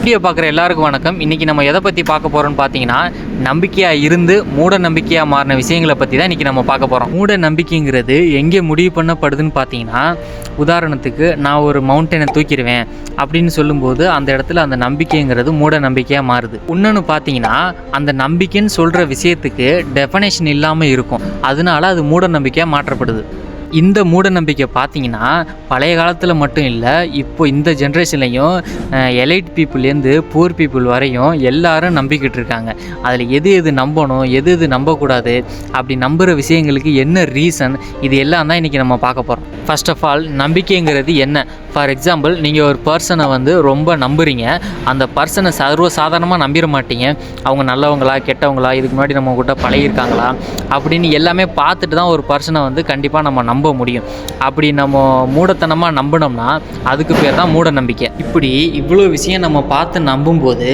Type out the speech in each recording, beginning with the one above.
Video பார்க்குற எல்லாருக்கும் வணக்கம். இன்றைக்கி நம்ம எதை பற்றி பார்க்க போகிறோம்னு பார்த்தீங்கன்னா நம்பிக்கையாக இருந்து மூட நம்பிக்கையாக மாறின விஷயங்களை பற்றி தான் இன்றைக்கி நம்ம பார்க்க போகிறோம் மூட நம்பிக்கைங்கிறது எங்கே முடிவு பண்ணப்படுதுன்னு பார்த்தீங்கன்னா உதாரணத்துக்கு நான் ஒரு மவுண்டனை தூக்கிடுவேன் அப்படின்னு சொல்லும்போது அந்த இடத்துல அந்த நம்பிக்கைங்கிறது மூட நம்பிக்கையாக மாறுது. இன்னொன்று பார்த்தீங்கன்னா அந்த நம்பிக்கைன்னு சொல்கிற விஷயத்துக்கு டெஃபனேஷன் இல்லாமல் இருக்கும். அதனால அது மூட நம்பிக்கையாக மாற்றப்படுது. இந்த மூட நம்பிக்கை பார்த்தீங்கன்னா பழைய காலத்தில் மட்டும் இல்லை இப்போ இந்த ஜென்ரேஷன்லையும் எலைட் பீப்புள்லேருந்து பூர் பீப்புள் வரையும் எல்லாரும் நம்பிக்கிட்டு இருக்காங்க. அதில் எது எது நம்பணும் எது எது நம்பக்கூடாது அப்படி நம்புகிற விஷயங்களுக்கு என்ன ரீசன் இது எல்லாம் தான் இன்றைக்கி நம்ம பார்க்க போகிறோம் ஃபர்ஸ்ட் ஆஃப் ஆல் நம்பிக்கைங்கிறது என்ன? ஃபார் எக்ஸாம்பிள் நீங்கள் ஒரு பர்சனை வந்து ரொம்ப நம்புறீங்க. அந்த பர்சனை சர்வ சாதாரணமாக நம்பிட மாட்டீங்க. அவங்க நல்லவங்களா கெட்டவங்களா இதுக்கு முன்னாடி நம்ம கிட்ட பழகிருக்காங்களா அப்படின்னு எல்லாமே பார்த்துட்டு தான் ஒரு பர்சனை வந்து கண்டிப்பாக நம்ம நம்ப முடியும். அப்படி நம்ம மூடத்தனமாக நம்பினோம்னா அதுக்கு பேர் தான் மூட நம்பிக்கை இப்படி இவ்வளோ விஷயம் நம்ம பார்த்து நம்பும்போது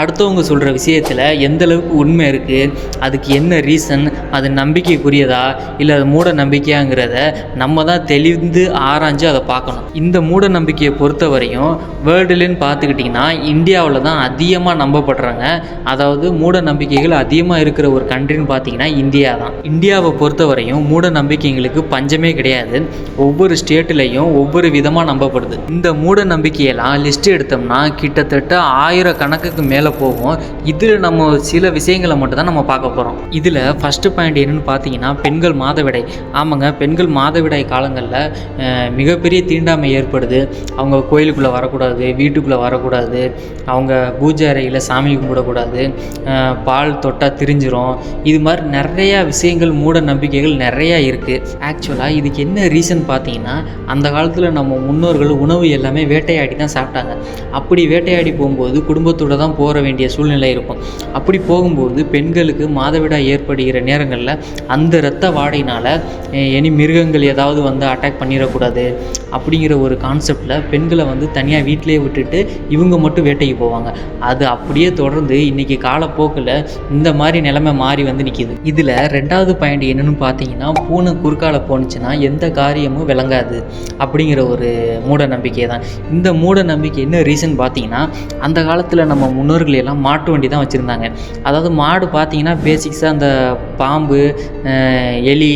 அடுத்தவங்க சொல்கிற விஷயத்தில் எந்த அளவுக்கு உண்மை இருக்குது அதுக்கு என்ன ரீசன் அது நம்பிக்கைக்குரியதா இல்லை அது மூட நம்பிக்கையாங்கிறத நம்ம தான் தெளிந்து ஆராய்ஞ்சு அதை பார்க்கணும். இந்த மூட நம்பிக்கையை பொறுத்தவரையும் வேர்ல்டுலேன்னு பார்த்துக்கிட்டிங்கன்னா இந்தியாவில் தான் அதிகமாக நம்பப்படுறாங்க. அதாவது மூட நம்பிக்கைகள் அதிகமாக இருக்கிற ஒரு கண்ட்ரின்னு பார்த்தீங்கன்னா இந்தியா தான். இந்தியாவை பொறுத்தவரையும் மூட நம்பிக்கைங்களுக்கு பஞ்சமே கிடையாது. ஒவ்வொரு ஸ்டேட்லேயும் ஒவ்வொரு விதமாக நம்பப்படுது. இந்த மூட நம்பிக்கையெல்லாம் லிஸ்ட் எடுத்தோம்னா கிட்டத்தட்ட ஆயிரக்கணக்குக்கு மேலே போகும். இதில் நம்ம சில விஷயங்களை மட்டும் தான் நம்ம பார்க்க போகிறோம் இதில் ஃபஸ்ட்டு பாயிண்ட் என்னன்னு பார்த்தீங்கன்னா பெண்கள் மாதவிடாய். ஆமாங்க பெண்கள் மாதவிடாய் காலங்களில் மிகப்பெரிய தீண்டாமை ஏற்படுது. அவங்க கோயிலுக்குள்ளே வரக்கூடாது வீட்டுக்குள்ளே வரக்கூடாது. அவங்க பூஜை அறையில் சாமி கும்பிடக்கூடாது. பால் தொட்டால் திரிஞ்சிரும். இது மாதிரி நிறையா விஷயங்கள் மூட நம்பிக்கைகள் நிறையா இருக்குது ஆக்சுவலாக இதுக்கு என்ன ரீசன் பார்த்தீங்கன்னா அந்த காலத்தில் நம்ம முன்னோர்கள் உணவு எல்லாமே வேட்டையாடி தான் சாப்பிட்டாங்க. அப்படி வேட்டையாடி போகும்போது குடும்பத்தோட தான் போக வேண்டிய சூழ்நிலை இருக்கும். அப்படி போகும்போது பெண்களுக்கு மாதவிடாய் ஏற்படுகிற நேரங்களில் அந்த இரத்த வாடையினால் இனி மிருகங்கள் ஏதாவது வந்து அட்டாக் பண்ணிடக்கூடாது அப்படிங்கிற ஒரு கான்செப்டில் பெண்களை வந்து தனியாக வீட்டிலேயே விட்டுட்டு இவங்க மட்டும் வேட்டைக்கு போவாங்க. அது அப்படியே தொடர்ந்து இன்றைக்கி காலப்போக்கில் இந்த மாதிரி நிலைமை மாறி வந்து நிற்கிது இதில் ரெண்டாவது பாயிண்ட் என்னென்னு பார்த்தீங்கன்னா பூனை குறுக்கால போணுச்சுன்னா எந்த காரியமும் விளங்காது அப்படிங்கிற ஒரு மூட நம்பிக்கை தான். இந்த மூட நம்பிக்கை என்ன ரீசன் பார்த்தீங்கன்னா அந்த காலத்தில் நம்ம முன்னோர்கள் எல்லாம் மாட்டு வண்டி தான் வச்சுருந்தாங்க. அதாவது மாடு பார்த்தீங்கன்னா பேசிக்ஸாக அந்த பாம்பு எலி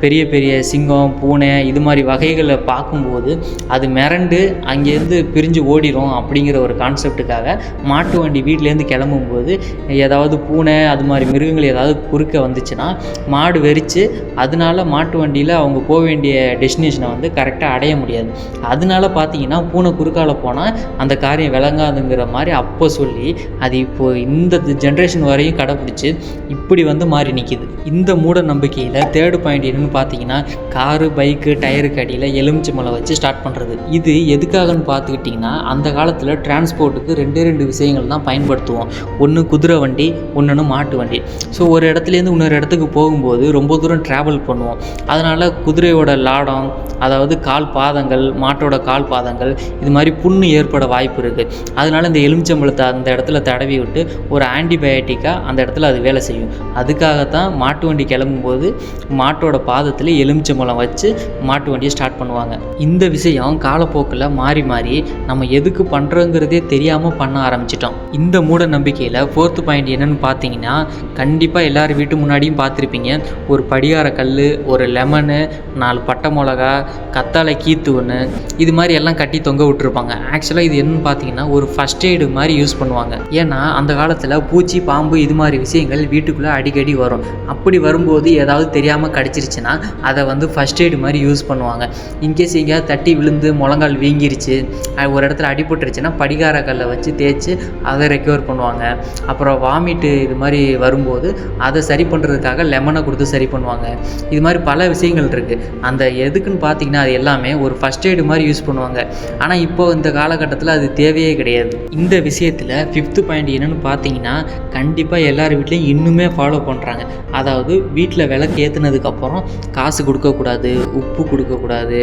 பெரிய பெரிய சிங்கம் பூனை இது மாதிரி வகைகளை பார்க்கும்போது அது மிரண்டு அங்கேருந்து பிரிஞ்சு ஓடிடும் அப்படிங்கிற ஒரு கான்செப்டுக்காக மாட்டு வண்டி வீட்டிலேருந்து கிளம்பும்போது ஏதாவது பூனை அது மாதிரி மிருகங்கள் ஏதாவது குறுக்க வந்துச்சுன்னா மாடு வெறிச்சு அதனால மாட்டு வண்டியில் அவங்க போக வேண்டிய டெஸ்டினேஷனை வந்து கரெக்டாக அடைய முடியாது. அதனால பார்த்தீங்கன்னா பூனை குறுக்கால போனால் அந்த காரியம் விளங்காதுங்கிற மாதிரி அப்போ சொல்லி அது இப்போது இந்த ஜென்ரேஷன் வரையும் கடைப்பிடிச்சு இப்படி வந்து மாறி நிற்கிது இந்த மூட நம்பிக்கையில் தேர்டு பாயிண்ட் என்னன்னு பார்த்தீங்கன்னா காரு பைக்கு டயருக்கு அடியில் எலுமிச்சம்பழம் வச்சு ஸ்டார்ட் பண்ணுறது இது எதுக்காகன்னு பார்த்துக்கிட்டிங்கன்னா அந்த காலத்தில் டிரான்ஸ்போர்ட்டுக்கு ரெண்டே ரெண்டு விஷயங்கள் தான் பயன்படுத்துவோம். ஒன்று குதிரை வண்டி ஒன்று மாட்டு வண்டி. ஸோ ஒரு இடத்துலேருந்து இன்னொரு இடத்துக்கு போகும்போது ரொம்ப தூரம் ட்ராவல் பண்ணுவோம். அதனால் குதிரையோட லாடம் அதாவது கால் பாதங்கள் மாட்டோட கால் பாதங்கள் இது மாதிரி புண்ணு ஏற்பட வாய்ப்பு இருக்குது அதனால இந்த எலுமிச்சம்பழத்தை அந்த இடத்துல தடவி விட்டு ஒரு ஆன்டிபயோட்டிக்காக அந்த இடத்துல அது வேலை செய்யும். அதுக்காகத்தான் மாட்டு மாட்டு வண்டி கிளம்பும்போது மாட்டோட பாதத்தில் எலுமிச்சம்பழம் வச்சு மாட்டு வண்டியை ஸ்டார்ட் பண்ணுவாங்க. இந்த விஷயம் காலப்போக்கில் மாறி மாறி நம்ம எதுக்கு பண்ணுறோங்கிறதே தெரியாமல் பண்ண ஆரம்பிச்சிட்டோம். இந்த மூட நம்பிக்கையில் ஃபோர்த்து பாயிண்ட் என்னென்னு பார்த்தீங்கன்னா கண்டிப்பாக எல்லார் வீட்டு முன்னாடியும் பார்த்துருப்பீங்க ஒரு படிகார கல் ஒரு லெமனு நாலு பட்டை மிளகா கத்தாழை கீத்து ஒன்று இது மாதிரி எல்லாம் கட்டி தொங்க விட்டுருப்பாங்க. ஆக்சுவலாக இது என்னன்னு பார்த்தீங்கன்னா ஒரு ஃபஸ்ட் எய்டு மாதிரி யூஸ் பண்ணுவாங்க. ஏன்னா அந்த காலத்தில் பூச்சி பாம்பு இது மாதிரி விஷயங்கள் வீட்டுக்குள்ளே அடிக்கடி வரும். அப்படி வரும்போது ஏதாவது தெரியாமல் கடிச்சிருச்சுன்னா அதை வந்து ஃபஸ்ட் எய்டு மாதிரி யூஸ் பண்ணுவாங்க. இன்கேஸ் எங்கேயாவது தட்டி விழுந்து முழங்கால் வீங்கிருச்சு ஒரு இடத்துல அடிபட்டுருச்சுன்னா படிகார கல்லை வச்சு தேய்ச்சி அதை ரெக்கவர் பண்ணுவாங்க. அப்புறம் வாமிட்டு இது மாதிரி வரும்போது அதை சரி பண்ணுறதுக்காக லெமனை கொடுத்து சரி பண்ணுவாங்க. இது மாதிரி பல விஷயங்கள் இருக்குது அந்த எதுக்குன்னு பார்த்தீங்கன்னா அது எல்லாமே ஒரு ஃபஸ்ட் எய்டு மாதிரி யூஸ் பண்ணுவாங்க. ஆனால் இப்போ இந்த காலகட்டத்தில் அது தேவையே கிடையாது. இந்த விஷயத்தில் ஃபிஃப்த்து பாயிண்ட் என்னென்னு பார்த்தீங்கன்னா கண்டிப்பாக எல்லார் வீட்லேயும் இன்னுமே ஃபாலோ பண்ணுறாங்க அதை அதாவது வீட்டில் விளக்கு ஏற்றுனதுக்கப்புறம் காசு கொடுக்கக்கூடாது உப்பு கொடுக்கக்கூடாது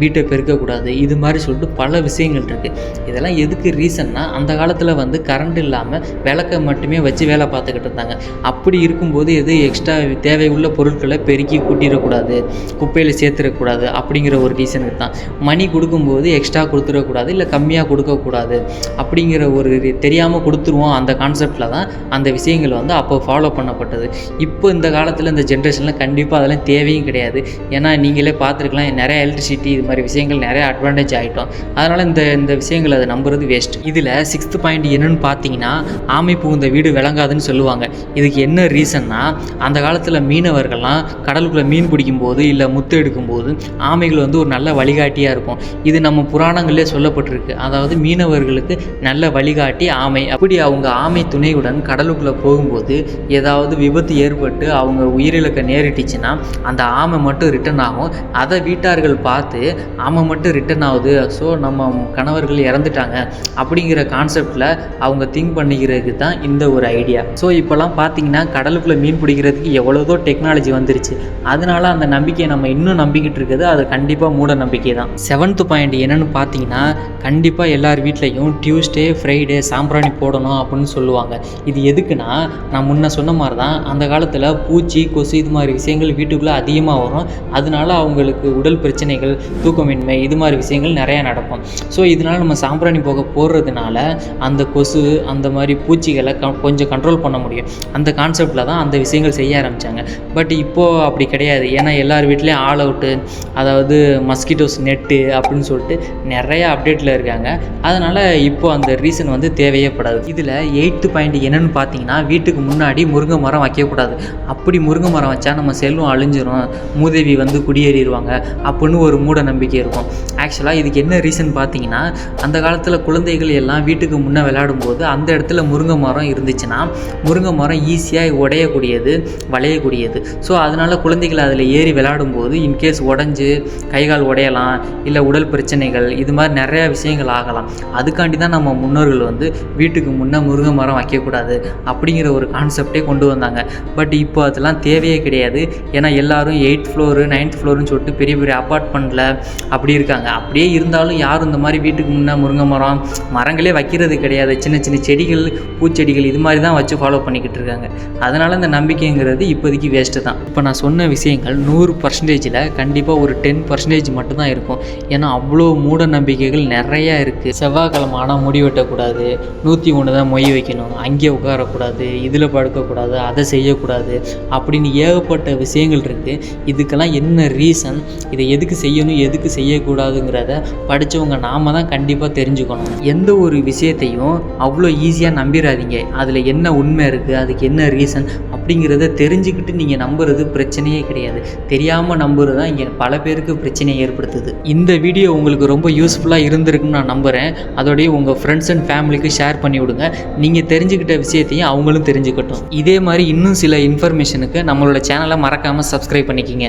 வீட்டை பெருக்கக்கூடாது இது மாதிரி சொல்லிட்டு பல விஷயங்கள் இருக்குது இதெல்லாம் எதுக்கு ரீசன்னா அந்த காலத்தில் வந்து கரண்ட் இல்லாமல் விளக்கை மட்டுமே வச்சு வேலை பார்த்துக்கிட்டு இருந்தாங்க. அப்படி இருக்கும்போது எது எக்ஸ்ட்ரா தேவையுள்ள பொருட்களை பெருக்கி கூட்டிடக்கூடாது குப்பையில் சேர்த்துடக்கூடாது அப்படிங்கிற ஒரு ரீசனுக்கு தான். மணி கொடுக்கும்போது எக்ஸ்ட்ரா கொடுத்துடக்கூடாது இல்லை கம்மியாக கொடுக்கக்கூடாது அப்படிங்கிற ஒரு தெரியாமல் கொடுத்துருவோம் அந்த கான்செப்டில் தான் அந்த விஷயங்கள் வந்து அப்போ ஃபாலோ பண்ணப்பட்டது. இப்போ இந்த காலத்தில் இந்த ஜென்ரேஷனில் கண்டிப்பாக அதெல்லாம் தேவையும் கிடையாது. ஏன்னா நீங்களே பார்த்துருக்கலாம் நிறைய எலக்ட்ரிசிட்டி இது மாதிரி விஷயங்கள் நிறைய அட்வான்டேஜ் ஆகிட்டோம் அதனால் இந்த இந்த விஷயங்கள் அதை நம்புறது வேஸ்ட் இதில் சிக்ஸ்த் பாயிண்ட் என்னன்னு பார்த்தீங்கன்னா ஆமை புகுந்த வீடு விளங்காதுன்னு சொல்லுவாங்க. இதுக்கு என்ன ரீசன்னா அந்த காலத்தில் மீனவர்கள்லாம் கடலுக்குள்ளே மீன் பிடிக்கும்போது இல்லை முத்து எடுக்கும்போது ஆமைகள் வந்து ஒரு நல்ல வழிகாட்டியாக இருக்கும். இது நம்ம புராணங்களே சொல்லப்பட்டிருக்கு. அதாவது மீனவர்களுக்கு நல்ல வழிகாட்டி ஆமை. அப்படி அவங்க ஆமை துணையுடன் கடலுக்குள்ளே போகும்போது ஏதாவது விபத்து ஏற்பட்டு அவங்க உயிரிழக்க நேரிட்டுச்சுன்னா அந்த ஆமை மட்டும் ரிட்டர்ன் ஆகும். அதை வீட்டார்கள் பார்த்து ஆமை மட்டும் ரிட்டர்ன் ஆகுது. ஸோ நம்ம கணவர்கள் இறந்துட்டாங்க. அப்படிங்கிற கான்செப்டில் அவங்க திங்க் பண்ணிக்கிறதுக்கு தான் இந்த ஒரு ஐடியா ஸோ இப்போல்லாம் பார்த்தீங்கன்னா கடலுக்குள்ளே மீன் பிடிக்கிறதுக்கு எவ்வளோதோ டெக்னாலஜி வந்துருச்சு. அதனால அந்த நம்பிக்கையை நம்ம இன்னும் நம்பிக்கிட்டு இருக்குது. அது கண்டிப்பாக மூட நம்பிக்கை தான். செவன்த் பாயிண்ட் என்னென்னு பார்த்தீங்கன்னா கண்டிப்பாக எல்லார் வீட்லேயும் டியூஸ்டே ஃப்ரைடே சாம்பிராணி போடணும் அப்படின்னு சொல்லுவாங்க. இது எதுக்குன்னா நான் முன்ன சொன்ன மாதிரி தான் அந்த காலத்தில் பூச்சி கொசு இது மாதிரி விஷயங்கள் வீட்டுக்குள்ளே அதிகமாக வரும். அதனால அவங்களுக்கு உடல் பிரச்சனைகள் தூக்கமின்மை இது மாதிரி விஷயங்கள் நிறையா நடக்கும். ஸோ இதனால் நம்ம சாம்பிராணி போக போடுறதுனால அந்த கொசு அந்த மாதிரி பூச்சிகளை க கொஞ்சம் கண்ட்ரோல் பண்ண முடியும். அந்த கான்செப்டில் தான் அந்த விஷயங்கள் செய்ய ஆரம்பித்தாங்க பட் இப்போது அப்படி கிடையாது. ஏன்னா எல்லார் வீட்லேயும் ஆல் அவுட்டு அதாவது மஸ்கிட்டோஸ் நெட்டு அப்படின்னு சொல்லிட்டு நிறைய அப்டேட்டில் இருக்காங்க. அதனால் இப்போது அந்த ரீசன் வந்து தேவையே படாது. இதில் எயித்து பாயிண்ட் என்னன்னு பார்த்தீங்கன்னா வீட்டுக்கு முன்னாடி முருங்கை மரம் வைக்கக்கூடாது. அப்படி முருங்கை மரம் வச்சா நம்ம செல்வம் அழிஞ்சிரும் மூதேவி வந்து குடியேறிடுவாங்க அப்படின்னு ஒரு மூட நம்பிக்கை இருக்கும். ஆக்சுவலாக இதுக்கு என்ன ரீசன் பார்த்தீங்கன்னா அந்த காலத்தில் குழந்தைகள் எல்லாம் வீட்டுக்கு முன்னே விளையாடும்போது அந்த இடத்துல முருங்கை மரம் இருந்துச்சுன்னா முருங்கை மரம் ஈஸியாக உடையக்கூடியது வளையக்கூடியது. ஸோ அதனால் குழந்தைகள் அதில் ஏறி விளையாடும்போது இன்கேஸ் உடஞ்சி கைகால் உடையலாம் இல்லை உடல் பிரச்சனைகள் இது மாதிரி நிறையா விஷயங்கள் ஆகலாம். அதுக்காண்டி தான் நம்ம முன்னோர்கள் வந்து வீட்டுக்கு முன்னே முருங்கை மரம் வைக்கக்கூடாது அப்படிங்கிற ஒரு கான்செப்டே கொண்டு வந்தாங்க. பட் இப்போ அதெல்லாம் தேவையே கிடையாது. ஏன்னா எல்லோரும் எயிட் ஃப்ளோரு நைன்த் ஃப்ளோருன்னு சொல்லிட்டு பெரிய பெரிய அப்பார்ட்மெண்ட்டில் அப்படி இருக்காங்க. அப்படியே இருந்தாலும் யாரும் இந்த மாதிரி வீட்டுக்கு முன்னே முருங்கை மரம் மரங்களே வைக்கிறது கிடையாது. சின்ன சின்ன செடிகள் பூச்செடிகள் இது மாதிரி தான் வச்சு ஃபாலோ பண்ணிக்கிட்டு இருக்காங்க. அதனால் இந்த நம்பிக்கைங்கிறது இப்போதைக்கு வேஸ்ட்டு தான். இப்போ நான் சொன்ன விஷயங்கள் நூறு பர்சன்டேஜில் கண்டிப்பாக ஒரு டென் பர்சன்டேஜ் மட்டும்தான் இருக்கும். ஏன்னா அவ்வளோ மூட நம்பிக்கைகள் நிறையா இருக்குது செவ்வாய்க்கிழமை ஆனால் முடி வெட்டக்கூடாது. நூற்றி ஒன்று தான் மொய் வைக்கணும். அங்கே உட்காரக்கூடாது. இதில் படுக்கக்கூடாது. அதை செய்யக்கூடாது. அப்படின்னு ஏகப்பட்ட விஷயங்கள் இருக்குது இதுக்கெல்லாம் என்ன ரீசன் இதை எதுக்கு செய்யணும் எதுக்கு செய்யக்கூடாதுங்கிறத படித்தவங்க நாம தான் கண்டிப்பாக தெரிஞ்சுக்கணும். எந்த ஒரு விஷயத்தையும் அவ்வளோ ஈஸியாக நம்பிடாதீங்க அதில் என்ன உண்மை இருக்குது அதுக்கு என்ன ரீசன் அப்படிங்கிறத தெரிஞ்சுக்கிட்டு நீங்கள் நம்புறது பிரச்சனையே கிடையாது. தெரியாமல் நம்புறது தான் இங்கே பல பேருக்கு பிரச்சனையை ஏற்படுத்துது. இந்த வீடியோ உங்களுக்கு ரொம்ப யூஸ்ஃபுல்லாக இருந்திருக்குன்னு நான் நம்புகிறேன் அதோடய உங்கள் ஃப்ரெண்ட்ஸ் அண்ட் ஃபேமிலிக்கு ஷேர் பண்ணி விடுங்க. நீங்கள் தெரிஞ்சுக்கிட்ட விஷயத்தையும் அவங்களும் தெரிஞ்சுக்கட்டும். இதே மாதிரி இன்னும் சில இன்ஃபர்மேஷனுக்கு நம்மளோட சேனலை மறக்காமல் சப்ஸ்கிரைப் பண்ணிக்கிங்க.